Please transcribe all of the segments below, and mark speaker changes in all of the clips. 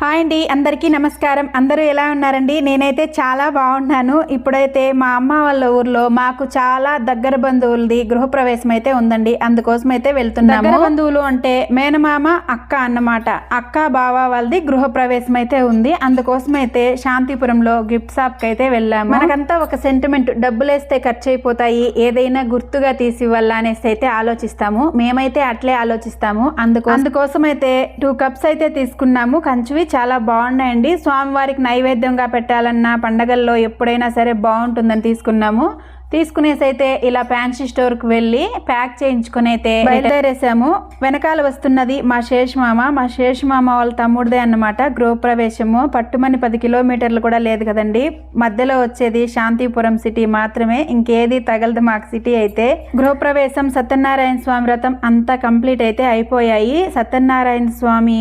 Speaker 1: Hi అండి అందరికీ నమస్కారం. అందరూ ఎలా ఉన్నారండి? నేనైతే చాలా బాగున్నాను. ఇప్పుడైతే మా అమ్మ వాళ్ళ ఊర్లో మాకు చాలా దగ్గర బంధువులది గృహప్రవేశం అయితే ఉందండి. అందుకోసం అయితే వెళ్తున్నాము. దగ్గర బంధువులు అంటే మేనమామ అక్క అన్నమాట. అక్క బావ వాళ్ళది గృహప్రవేశం అయితే ఉంది. అందుకోసం అయితే శాంతిపురంలో గిఫ్ట్ షాప్కి అయితే వెళ్ళాము. మనకంతా ఒక సెంటిమెంట్ డబ్బులు వేస్తే ఖర్చు అయిపోతాయి ఏదైనా గుర్తుగా తీసి ఇవ్వాలా అనేసి అయితే ఆలోచిస్తాము. మేమైతే అట్లే ఆలోచిస్తాము. అందుకో అందుకోసం అయితే టూ కప్స్ అయితే తీసుకున్నాము. కంచువి చాలా బాగున్నాయండి. స్వామివారికి నైవేద్యంగా పెట్టాలన్నా పండగల్లో ఎప్పుడైనా సరే బాగుంటుందని తీసుకున్నాము. తీసుకునేసి అయితే ఇలా ఫ్యాన్సీ స్టోర్కి వెళ్ళి ప్యాక్ చేయించుకుని అయితే బయలుదేరేసాము. వెనకాల వస్తున్నది మా శేషమామ. మా శేషమామ వాళ్ళ తమ్ముడిదే అన్నమాట. గృహప్రవేశము. పట్టుమని పది కిలోమీటర్లు కూడా లేదు కదండి. మధ్యలో వచ్చేది శాంతిపురం సిటీ మాత్రమే. ఇంకేది తగలదు మాకు సిటీ అయితే. గృహప్రవేశం సత్యనారాయణ స్వామి వ్రతం అంతా కంప్లీట్ అయితే అయిపోయాయి. సత్యనారాయణ స్వామి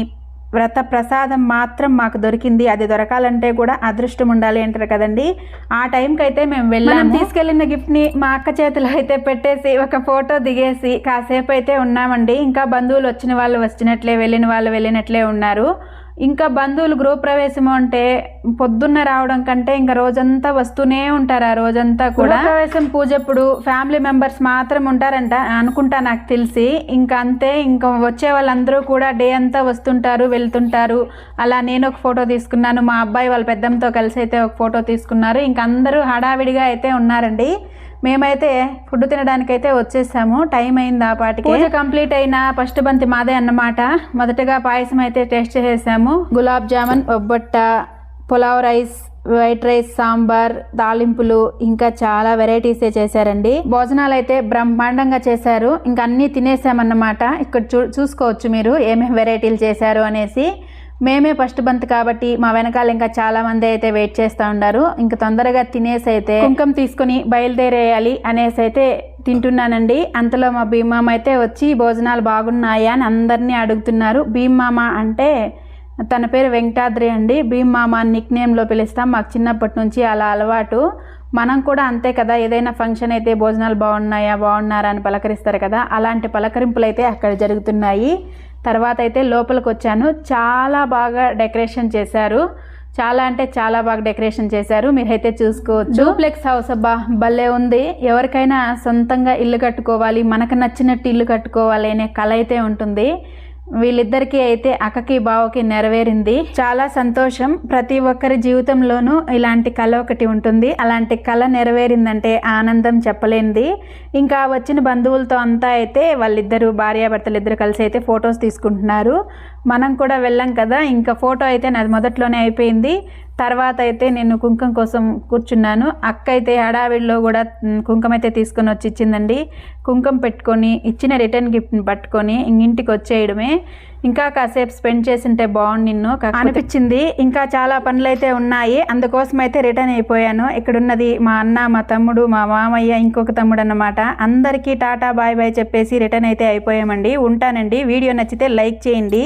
Speaker 1: వ్రత ప్రసాదం మాత్రం మాకు దొరికింది. అది దొరకాలంటే కూడా అదృష్టం ఉండాలి అంటారు కదండి. ఆ టైంకి అయితే మేము వెళ్ళాము. తీసుకెళ్ళిన గిఫ్ట్ని మా అక్క చేతిలో అయితే పెట్టేసి ఒక ఫోటో దిగేసి కాసేపు అయితే ఉన్నామండి. ఇంకా బంధువులు వచ్చిన వాళ్ళు వచ్చినట్లే వెళ్ళిన వాళ్ళు వెళ్ళినట్లే ఉన్నారు. ఇంకా బంధువులు గృహప్రవేశము అంటే పొద్దున్న రావడం కంటే ఇంకా రోజంతా వస్తూనే ఉంటారు ఆ రోజంతా కూడా. ప్రవేశం పూజ అప్పుడు ఫ్యామిలీ మెంబర్స్ మాత్రం ఉంటారంట అనుకుంటా నాకు తెలిసి. ఇంకా అంతే ఇంకా వచ్చే వాళ్ళందరూ కూడా డే అంతా వస్తుంటారు వెళ్తుంటారు. అలా నేను ఒక ఫోటో తీసుకున్నాను మా అబ్బాయి వాళ్ళ పెద్దంతో కలిసి అయితే ఒక ఫోటో తీసుకున్నారు. ఇంకా అందరూ హడావిడిగా అయితే ఉన్నారండి. మేమైతే ఫుడ్ తినడానికైతే వచ్చేసాము. టైం అయింది ఆ పాటికి. పూజ కంప్లీట్ అయిన ఫస్ట్ బంతి మాదే అన్నమాట. మొదటగా పాయసం అయితే టేస్ట్ చేసేసాము. Gulab jamun ఒబ్బొట్ట pulao rice white rice sambar తాలింపులు ఇంకా చాలా వెరైటీస్ చేశారండి. భోజనాలు అయితే బ్రహ్మాండంగా చేశారు. ఇంకా అన్నీ తినేసామన్నమాట. ఇక్కడ చూ చూసుకోవచ్చు మీరు ఏమేమి వెరైటీలు చేశారు అనేసి. మేమే ఫస్ట్ బంత్ కాబట్టి మా వెనకాల ఇంకా చాలా మంది అయితే వెయిట్ చేస్తూ ఉన్నారు. ఇంకా తొందరగా తినేసి అయితే కుంకం తీసుకొని బయలుదేరేయాలి అనేసి అయితే తింటున్నానండి. అంతలో మా భీమామ అయితే వచ్చి భోజనాలు బాగున్నాయా? అని అందరినీ అడుగుతున్నారు. భీమామ అంటే తన పేరు వెంకటాద్రి అండి. భీమామ నిక్ నేమ్లో పిలుస్తాం. మాకు చిన్నప్పటి నుంచి అలా అలవాటు. మనం కూడా అంతే కదా ఏదైనా ఫంక్షన్ అయితే భోజనాలు బాగున్నాయా బాగున్నారా అని పలకరిస్తారు కదా. అలాంటి పలకరింపులు అయితే అక్కడ జరుగుతున్నాయి. తర్వాత అయితే లోపలికి వచ్చాను చాలా బాగా డెకరేషన్ చేశారు. చాలా అంటే చాలా బాగా డెకరేషన్ చేశారు. మీరైతే చూసుకోవచ్చు. డూప్లెక్స్ హౌస్ అబ్బా భలే ఉంది. ఎవరికైనా సొంతంగా ఇల్లు కట్టుకోవాలి మనకు నచ్చినట్టు ఇల్లు కట్టుకోవాలి అనే కళ అయితే ఉంటుంది. వీళ్ళిద్దరికీ అయితే అక్కకి బావకి నెరవేరింది. చాలా సంతోషం. ప్రతి ఒక్కరి జీవితంలోనూ ఇలాంటి కళ ఒకటి ఉంటుంది. అలాంటి కళ నెరవేరిందంటే ఆనందం చెప్పలేనిది. ఇంకా వచ్చిన బంధువులతో అంతా అయితే వాళ్ళిద్దరు భార్యాభర్తలు ఇద్దరు కలిసి అయితే ఫొటోస్ తీసుకుంటున్నారు. మనం కూడా వెళ్ళాం కదా. ఇంకా ఫోటో అయితే నాది మొదట్లోనే అయిపోయింది. తర్వాత అయితే నేను కుంకుమ కోసం కూర్చున్నాను. అక్క అయితే హడావిడిలో కూడా కుంకుమ అయితే తీసుకొని వచ్చి ఇచ్చిందండి. కుంకుమ పెట్టుకొని ఇచ్చిన రిటర్న్ గిఫ్ట్ని పట్టుకొని ఇంటికి వచ్చేయడమే. ఇంకా కాసేపు స్పెండ్ చేసింటే బాగుండు నిన్ను. అనిపించింది. ఇంకా చాలా పనులు అయితే ఉన్నాయి. అందుకోసం అయితే రిటర్న్ అయిపోయాను. ఇక్కడున్నది మా అన్న మా తమ్ముడు మా మామయ్య ఇంకొక తమ్ముడు అన్నమాట. అందరికీ టాటా బాయ్ బాయ్ చెప్పేసి రిటర్న్ అయితే అయిపోయామండి. ఉంటానండి. వీడియో నచ్చితే లైక్ చేయండి.